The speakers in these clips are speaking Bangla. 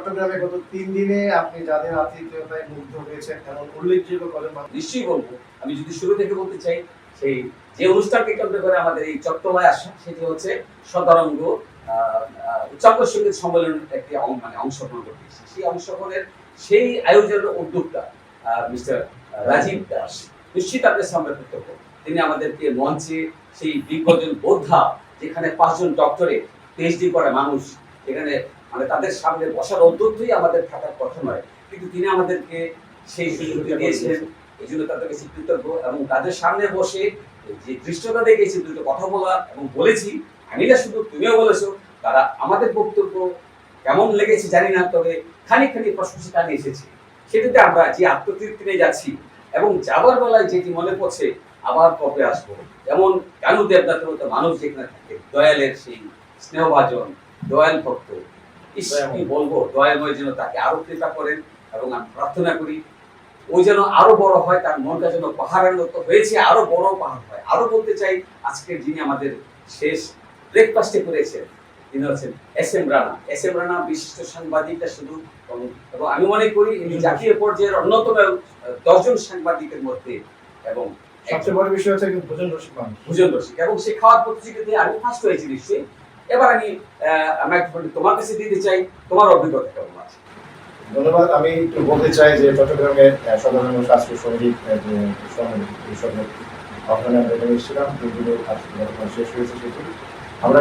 চট্টগ্রামে গত তিন দিনে আপনি যাদের মুগ্ধ হয়েছেন এমন উল্লেখযোগ্য কলেজ নিশ্চয়ই বলব। আমি যদি শুরু থেকে বলতে চাই, সেই যে অনুষ্ঠানকে কেন্দ্র করে আমাদের এই চট্টলায় সেটি হচ্ছে সদারঙ্গ একটি মানে অংশগ্রহণ করতে। সেই অংশগ্রহণের সেই আয়োজনের মিস্টার রাজীব দাস। নিশ্চিত আপনার সামনে তিনি আমাদেরকে মঞ্চে সেই বিজ্ঞজন বোদ্ধা, যেখানে পাঁচজন ডক্টরেট পিএইচডি করা মানুষ এখানে মানে তাদের সামনে বসার অন্ততই আমাদের থাকার কথা নয়। কিন্তু তিনি আমাদেরকে সেই সুযোগটি দিয়েছেন। এই জন্য তাদেরকে কৃতজ্ঞ এবং তাদের সামনে বসে যে দৃষ্টতা দেখেছি দুটো কথা বলা এবং বলেছি আমি না শুধু তুমিও বলেছ তারা আমাদের বক্তব্য কেমন লেগেছে জানি না তবে খানিকখানি প্রশংসা নিয়ে এসেছি। সেটাতে আমরা যে আত্মতৃপ্তি নিয়ে যাচ্ছি এবং যাবার বেলায় যেটি মনে পড়ছে আবার কবে আসব? যেমন কানু দেবদাতের মতো মানুষ যেখানে থাকে দয়ালের সেই স্নেহভাজন দয়াল ভক্ত কি বলব দয়াময় যেন তাকে আরও কৃপা করেন এবং আমি প্রার্থনা করি ওই যেন আরও বড় হয় তার মনটা যেন পাহাড়ের মতো হয়েছে আরও বড় পাহাড় হয়। আরও বলতে চাই আজকের যিনি আমাদের শেষ ব্রেকফাস্টে করেছেন তিনি হচ্ছেন S M Rana. S M Rana বিশিষ্ট সাংবাদিকটা শুধু এবং- আমি মনে করি ইনি জাতীয় পর্যায়ের অন্যতম দশজন সাংবাদিকের মধ্যে এবং সবচেয়ে বড় বিষয় হচ্ছে ভোজন রসিক ভোজন রসিক। এবং সে খাওয়ার প্রতিযোগিতায় আমি ফার্স্ট হয়েছি নিশ্চয়ই। এবার আমি আহ, মাইক্রোফোনটি তোমার কাছে দিতে চাই তোমার অভিজ্ঞতা কেমন আছে? ধন্যবাদ। আমি একটু বলতে চাই যে চট্টগ্রামের সাধারণ শাস্ত্রীয় সংগীত এসেছিলাম শেষ হয়েছে আমরা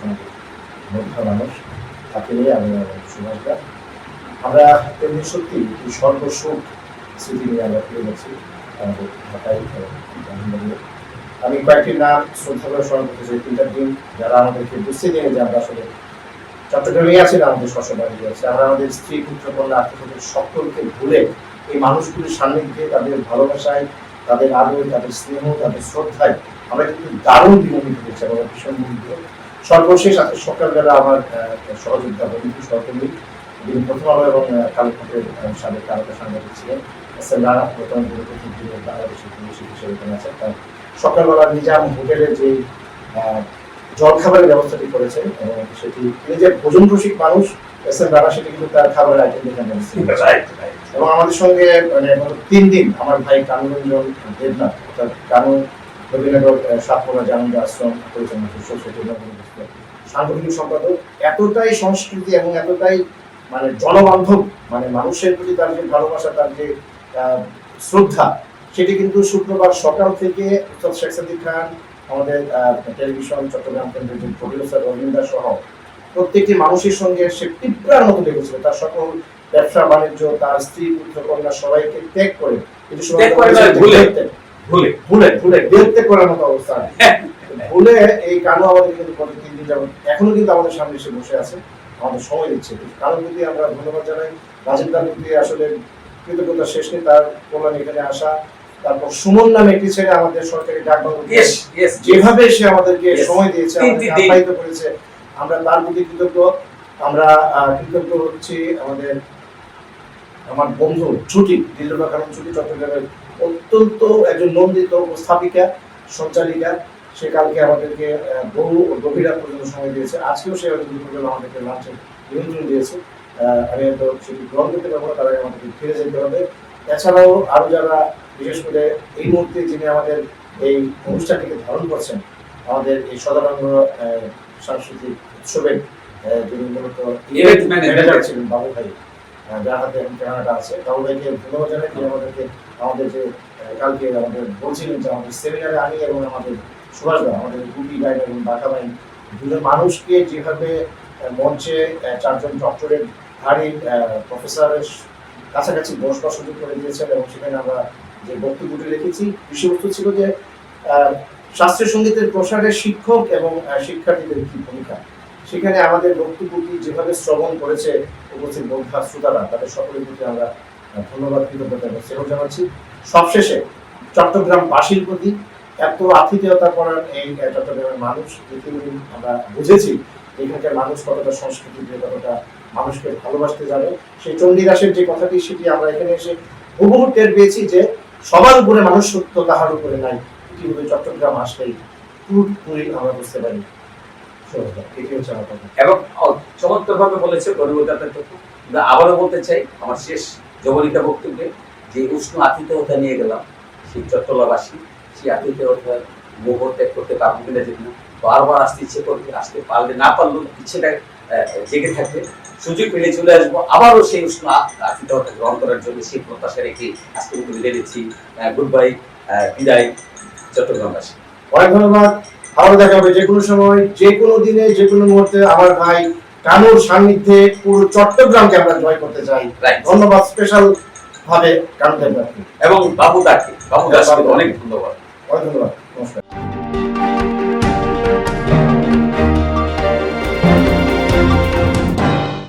সংগীত মধ্য মানুষ। তাকে নিয়ে আমি আমরা সর্বসুখ স্মৃতি নিয়ে আমরা গেছি। আমাদের। আমি কয়েকটি নাম শ্রদ্ধা করতে চাই তিনটা দিন যারা আমাদেরকে বুঝতে দিয়ে যে আমরা আসলে চট্টগ্রামে আছেন আমাদের শ্বশুরবাড়ি আছে। আমরা আমাদের স্ত্রী পুত্র কন্যা আত্মীয় সকলকে ভুলে এই মানুষগুলির সান্নিধ্যে তাদের ভালোবাসায় তাদের আদর তাদের স্নেহ তাদের শ্রদ্ধায় আমরা কিন্তু দারুণ বিনোদিত হয়েছি আমরা ভীষণ মুগ্ধ। সর্বশেষ আজকে সকালবেলা আমার সহযোগিতা বন্ধু সহকর্মী যিনি প্রথম আলো এবং আহ, সাবেক তারকা সাংবাদিক ছিলেন রানা দিনের বাংলাদেশের হিসেবে আছেন। তার সকালবেলা নিজাম হোটেলে যে জলখাবারের ব্যবস্থাটি করেছেন সেটি তিনি যে ভোজন রসিক মানুষ এস এম রানা সেটি কিন্তু তার খাবারের আইটেম দেখে এবং আমাদের সঙ্গে মানে তিন দিন আমার ভাই কানুরঞ্জন দেবনাথ অর্থাৎ কানু রবীন্দ্রনগর সাতপুরা জানন্দ আশ্রম পরিচালনা সাংগঠনিক সম্পাদক এতটাই সংস্কৃতি এবং এতটাই মানে জনবান্ধব মানে মানুষের প্রতি তার যে ভালোবাসা তার যে আহ, শ্রদ্ধা সেটি কিন্তু শুক্রবার সকাল থেকে উস্তাদ শেখ সাদিক খান আমাদের টেলিভিশন চট্টগ্রাম কেন্দ্রের যে প্রডিউসার রবীন্দ্র সহ প্রত্যেকটি মানুষের সঙ্গে সে তীব্রার মতো লেগেছিল। তার সকল ব্যবসা বাণিজ্য তার স্ত্রী পুত্র কন্যা সবাইকে ত্যাগ করে নয়, ভুলে। ভুলে। ভুলে। ভুলে। দেহত্যাগ করার মতো অবস্থা। ভুলে এই কানু আমাদের কিন্তু গত তিন দিন যাবত এখনও কিন্তু আমাদের সামনে এসে বসে আছে। আমাদের সময় দিচ্ছে। কারণ প্রতি আমরা ধন্যবাদ জানাই। রাজীব প্রতি আসলে কৃতজ্ঞতা শেষ নেই। তার কল্যাণ এখানে আসা। তারপর সুমন নামে একটি ছেলে আমাদের সরকারি যেভাবে সে আমাদেরকে সময় দিয়েছে। আপ্যায়িত করেছে আমরা তার প্রতি কৃতজ্ঞ। আমরা কৃতজ্ঞ হচ্ছি আমাদের আমার বন্ধু ছুটি ছুটি চট্টগ্রামের অত্যন্ত একজন নন্দিত উপস্থাপিকা সঞ্চালিকা। সে কালকে আমাদেরকে বহু গভীর পর্যন্ত সময় দিয়েছে। আজকেও সে হয়তো দুপুরবেলা আমাদেরকে লাঞ্চের নিমন্ত্রণ দিয়েছে। আমি হয়তো সেটি গ্রহণ করতে পারব না তার আমাদেরকে ফিরে যেতে হবে। এছাড়াও আরও যারা বিশেষ করে এই মুহূর্তে যিনি আমাদের এই অনুষ্ঠানটিকে ধারণ করছেন আমাদের এই সদারঙ্গ সাংস্কৃতিক উৎসবের যিনি মূলত ম্যানেজার ছিলেন বাবু ভাই যার হাতে এখন ক্যামেরাটা আছে। বাবু ভাইকে ধন্যবাদ জানাই। তিনি আমাদেরকে আমাদের যে কালকে আমাদের বলছিলেন যে আমাদের সেমিনারে আমি এবং আমাদের সুভাষ দা আমাদের গুপি গাইড এবং বাঁকা ভাই দুজন মানুষকে যেভাবে মঞ্চে চারজন ডক্টরেট ধারী প্রফেসরের কাছাকাছি বসবার সুযোগ করে দিয়েছেন এবং সেখানে আমরা যে বক্তব্যটি রেখেছি, বিষয়বস্তু ছিল যে শাস্ত্রীয় সঙ্গীতের প্রসারে শিক্ষক এবং শিক্ষার্থীদের কি ভূমিকা? সেখানে আমাদের বক্তব্যটি যেভাবে শ্রবণ করেছে উপস্থিত বন্ধা শ্রোতারা, তাদের সকলের প্রতি আমরা ধন্যবাদ, কৃতজ্ঞতা এবং জানাচ্ছি। সবশেষে চট্টগ্রামবাসীর প্রতি এত আতিথেয়তা করার এই চট্টগ্রামের মানুষ পৃথিবীর আমরা বুঝেছি এখানকার মানুষ কতটা সংস্কৃতি দিয়ে কতটা মানুষকে ভালোবাসতে যাবে সেই চণ্ডীদাসের যে কথাটি, সেটি আমরা এখানে এসে হুবহু টের পেয়েছি যে সবার উপরে মানুষ সত্য তাহার উপরে নাই। ইতিমধ্যে চট্টগ্রাম আসলেই পুরোপুরি আমরা বুঝতে পারি। এবং চমৎকার ভাবে বলেছে তথ্য কিন্তু আবারও বলতে চাই, আমার শেষ জবনিকা বক্তব্যে, যে উষ্ণ আতিথেয়তা নিয়ে গেলাম, সেই চট্টলাবাসী সেই আতিথেয়তার মোহ ত্যাগ করতে পারব কিনা জানি না। বারবার আসতে ইচ্ছে করবে, আসতে পারলে না পারলেও ইচ্ছেটা জেগে থাকবে সুযোগ পেলে চলে আসব। আবারও সেই উষ্ণ আ- আতিথেয়তা গ্রহণ করার জন্য সেই প্রত্যাশা রেখে আজকে বিদায় দিচ্ছি গুড বাই বিদায় চট্টগ্রামবাসী অনেক ধন্যবাদ। আবার দেখা হবে যে কোনো সময় যে কোনো দিনে যে কোনো মুহূর্তে আমার ভাই কানুর সান্নিধ্যে পুরো চট্টগ্রামকে আমরা জয় করতে চাই। ধন্যবাদ স্পেশাল ভাবে কানু এবং বাবু দাকে বাবু দাসকে অনেক ধন্যবাদ। অনেক ধন্যবাদ। নমস্কার।